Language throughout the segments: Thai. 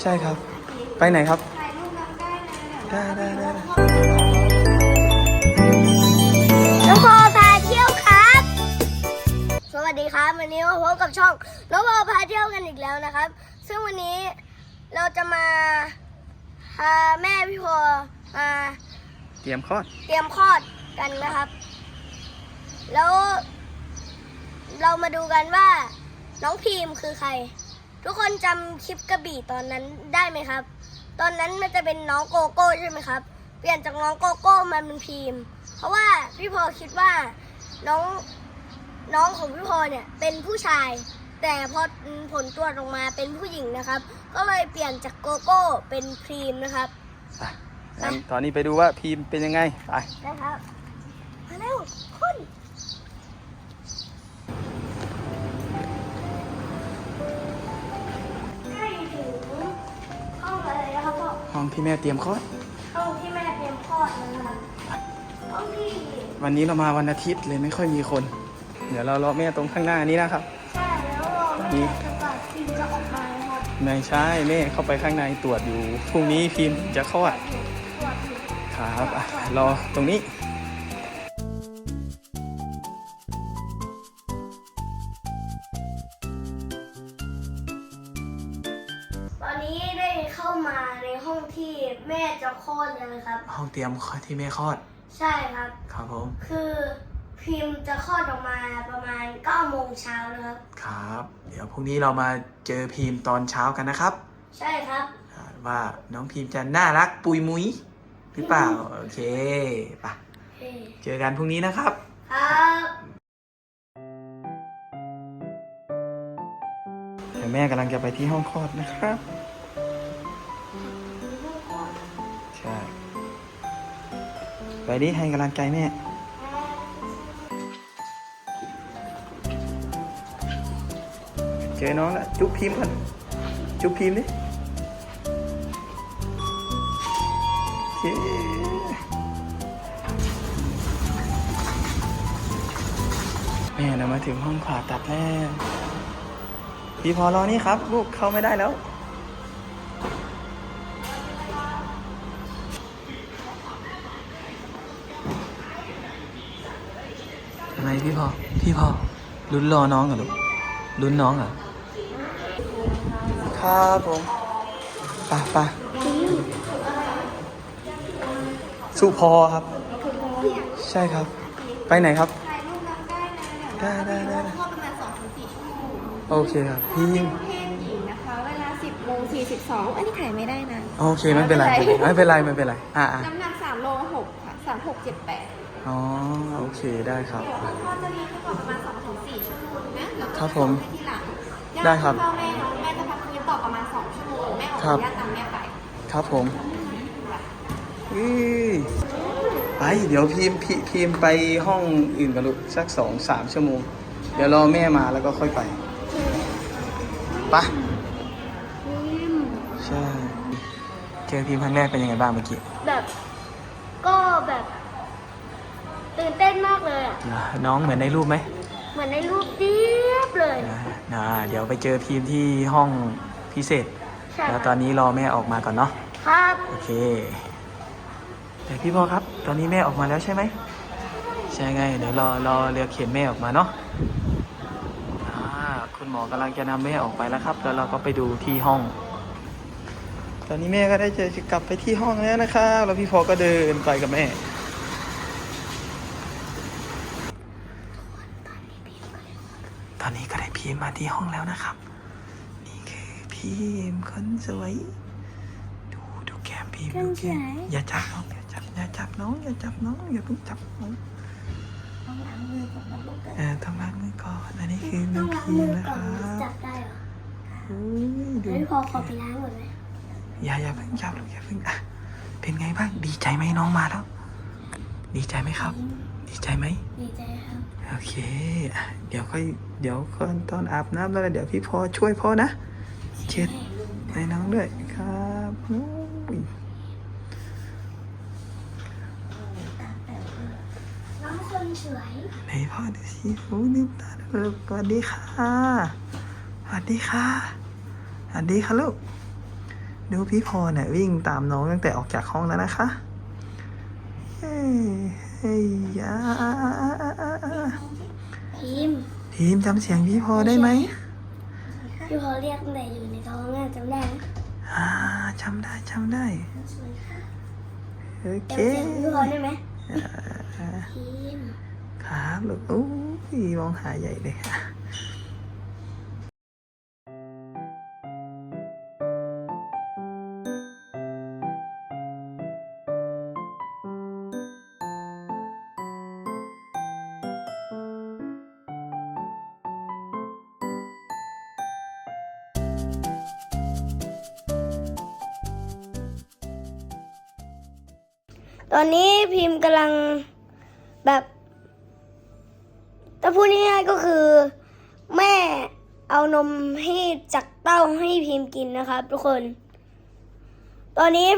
ใช่ครับ ไปไหนครับถ่ายรูปน้องได้นะได้ได้ได้น้องพอพาเที่ยวครับ สวัสดีครับ วันนี้มาพบกับช่องน้องพอพาเที่ยวกันอีกแล้วนะครับ ซึ่งวันนี้เราจะมาพาแม่พี่พอมาเตรียมคลอด เตรียมคลอดกันนะครับ แล้ว เรามาดูกันว่าน้องพีมคือใคร ทุกคนจำคลิปกระบี่ตอนนั้นได้ไหมครับ ตอนนั้นมันจะเป็นน้องโกโก้ใช่ไหมครับ เปลี่ยนจากน้องโกโก้มาเป็นพีมเพราะว่าพี่พอคิดว่าน้องน้องของพี่พอเนี่ยเป็นผู้ชาย แต่พอผลตรวจออกมาเป็นผู้หญิงนะครับ ก็เลยเปลี่ยนจากโกโก้เป็นพรีมนะครับไปงั้นตอนนี้ไปดูว่าพีมเป็นยังไงไป นะครับมาเร็วคุณ ห้องที่แม่เตรียมคลอด ห้องที่แม่เตรียมคลอดนะครับห้องที่วันนี้เรามาวันอาทิตย์เลยไม่ค่อยมีคน เดี๋ยวเรารอแม่ตรงข้างหน้านี้นะครับ ใช่แล้วรอนี่จะตัดฟิล์มจะออกมานะครับไม่ใช่แม่เข้าไปข้างในตรวจอยู่พรุ่งนี้พีมจะคลอดตรวจอยู่ครับอะรอตรงนี้ ตอนนี้ได้เข้ามาใน ห้องที่แม่จะคลอดแล้วนะครับ ห้องเตรียมที่แม่คลอด ใช่ครับ ครับผม คือพิมพ์จะคลอดออกมาประมาณ9โมงเช้านะครับ ครับ เดี๋ยวพรุ่งนี้เรามาเจอพีมตอนเช้ากันนะครับ ใช่ครับอ่าว่าน้องพีมจะน่ารักปุยมุ้ยหรือเปล่า โอเคไปเจอกันพรุ่งนี้นะครับ ครับเดี๋ยวแม่กำลังจะไปที่ห้องคลอดนะครับ ไปดิให้กำลังใจแม่เจอน้องแล้วจุ๊บพิมพ์ก่อนจุ๊บพิมพ์ดิโอเคแม่เรามาถึงห้องผ่าตัดแล้วพี่พอรอนี่ครับ ลูกเข้าไม่ได้แล้ว ทำไมพี่พอพี่พอลุ้นรอน้องเหรอลูกลุ้นน้องเหรอครับผมไป่ะป่ะสุพอครับ ใช่ครับ ไปไหนครับถ่ายรูปน้องได้นะได้ได้ได้ได้คลอดประมาณ2-4ชั่วโมงโอเคครับพี่ยิ่งเพศหญิงนะคะเวลา10โมง42อันนี้ถ่ายไม่ได้นะ โอเค ไม่เป็นไร ไม่เป็นไร ไม่เป็นไร อ่าอ่าน้ำหนัก3โล6ค่ะ3 6 7 8 อ๋อ โอเคได้ครับ เดี๋ยวคุณพ่อจะเรียนให้ก่อนประมาณ2-4ชั่วโมงนะแล้วก็ครับผมให้ทีหลังได้ครับญาติพ่อแม่น้องแม่จะพักฟื้นต่อประมาณ2ชั่วโมงแม่ออกครับญาติตามแม่ไป ครับผมอื้อไป เดี๋ยวพิมพ์พิพิมพ์ไปห้องอื่นกันลูกสักสองสามชั่วโมง เดี๋ยวรอแม่มาแล้วก็ค่อยไปไปะใช่ เจอพิมพ์ครั้งแรกเป็นยังไงบ้างเมื่อกี้ แบบ น้องเหมือนในรูปไหมเหมือนในรูปเดียบเลยนะนะเดี๋ยวไปเจอพิมพ์ที่ห้องพิเศษ ใช่แล้วคตรัอบนนี้รอแม่ออกมาก่อนเนาะ ครับโอเคแต่พี่พอครับ ตอนนี้แม่ออกมาแล้วใช่ไหม ใช่ไง เดี๋ยวรอรอเรือเข็นแม่ออกมาเนาะอ่าคุณหมอกำลังจะนำแม่ออกไปแล้วครับ แล้วเราก็ไปดูที่ห้อง ตอนนี้แม่ก็ได้จะกลับไปที่ห้องแล้วนะครับ แล้วพี่พอก็เดินไปกับแม่ ตอนนี้ก็ได้พี มมาที่ห้องแล้วนะครับ นี่คือพีมคนสวย ดูดูแก้มพีมดูแก้มอย่าจับน้องอย่าจับอย่าจับน้องอย่าจับน้องอย่าเพิ่งจับน้องต้องล้างมือก่อนนะลูกเออต้องล้างมือก่อนอันนี้คือต้น้อองงล้างพีมืมอนะคก่อนรับจับได้เหรออุ้ยดูเฮ้ยพอขอไปล้างก่อนไหมอย่าอย่าเพิ่งจับลูกอย่าเพิ่งอะเป็นไงบ้างดีใจไหมน้องมาแล้ว ดีใจไหมครับ ดีใจไหมดีใจครับ โอเคอะเดี๋ยวค่อย เดี๋ยวก่อนตอนอาบน้ำแล้วเดี๋ยวพี่พอช่วยพ่อนะ เช็ดให้น้องด้วยครับอุ้ยน้องคนสวยไหนพ่อดูสิโอ้ลืมตาดูลูกสวัสดีค่ะสวัสดีค่ะสวัสดีค่ะลูกดูพี่พรเนี่ยวิ่งตามน้องตั้งแต่ออกจากห้องแล้วนะคะเฮ้ยเฮ้ยยาพิม พ์ทีมจำเสียงพี่พอได้ไหมพี่พอเรียกตั้งแต่อยู่ในท้องน่ะจำได้ไหมอ่าจำได้จำได้โอเคจำเสียงพี่พอได้ไหมพิมพ์ครับลูกโอ้ยมองหาใหญ่เลยค่ะ ตอนนี้พิมพ์กำลังแบบถ้าพูดง่ายๆก็คือ แม่เอานมให้จากเต้าให้พิมพ์กินนะครับ ทุกคน ตอนนี้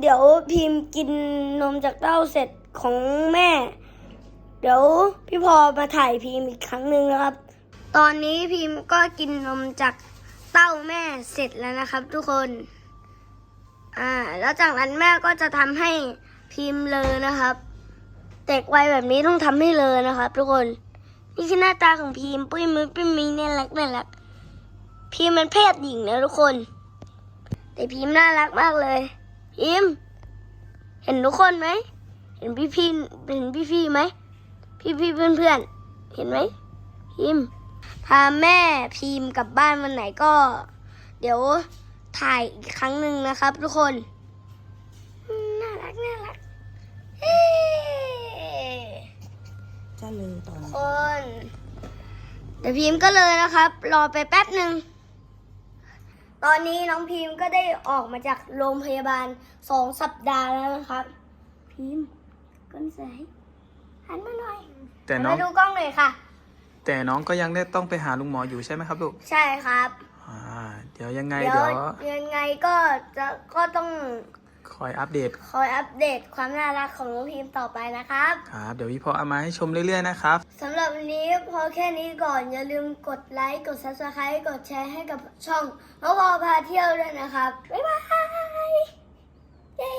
เดี๋ยวพิมพ์กินนมจากเต้าเสร็จของแม่ เดี๋ยวพี่พอมาถ่ายพิมพ์อีกครั้งหนึ่งนะครับ ตอนนี้พิมพ์ก็กินนมจากเต้าแม่เสร็จแล้วนะครับ ทุกคน อ่า แล้วจากนั้นแม่ก็จะทำให้ พิมพ์เลยนะครับเด็กวัยแบบนี้ต้องทำให้เลยนะครับ ทุกคนนี่คือหน้าตาของพิมพ์ปุ้ยมุ้ยปุ้ยมีเนี่ยรักน่ารักพิมพ์มันเพศหญิงนะทุกคน แต่พิมพ์น่ารักมากเลย พิมพ์ เห็นทุกคนไหมเห็นพี่พี่เห็นพี่พี่ไหมพี่พี่เพื่อนเพื่อนเห็นไหมพิมพ์พาแม่พิมพ์กลับบ้านวันไหนก็ เดี๋ยวถ่ายอีกครั้งหนึ่งนะครับ ทุกคนอืมน่ารักน่ารักเฮ้ จะเลยตอนคน เดี๋ยวพิมพ์ก็เลยนะครับ รอไปแป๊บหนึ่ง ตอนนี้น้องพิมพ์ก็ได้ออกมาจากโรงพยาบาลสองสัปดาห์แล้วนะครับ พิมพ์ก้นใสหันมาหน่อยแต่หันน้องมาดูกล้องหน่อยค่ะ แต่น้องก็ยังได้ต้องไปหาลุงหมออยู่ใช่ไหมครับลูกใช่ครับ อ่าเดี๋ยวยังไงเดี๋ยวเดี๋ยวยังไงก็จะก็ต้อง คอยอัปเดต คอยอัปเดตความน่ารักของน้องพิมพ์ต่อไปนะครับ ครับ เดี๋ยวพี่พอเอามาให้ชมเรื่อยๆนะครับสำหรับวันนี้พอแค่นี้ก่อนอย่าลืมกดไลค์กด subscribe กดแชร์ให้กับช่องน้องพอพาเที่ยวด้วยนะครับ บ๊ายบายเย้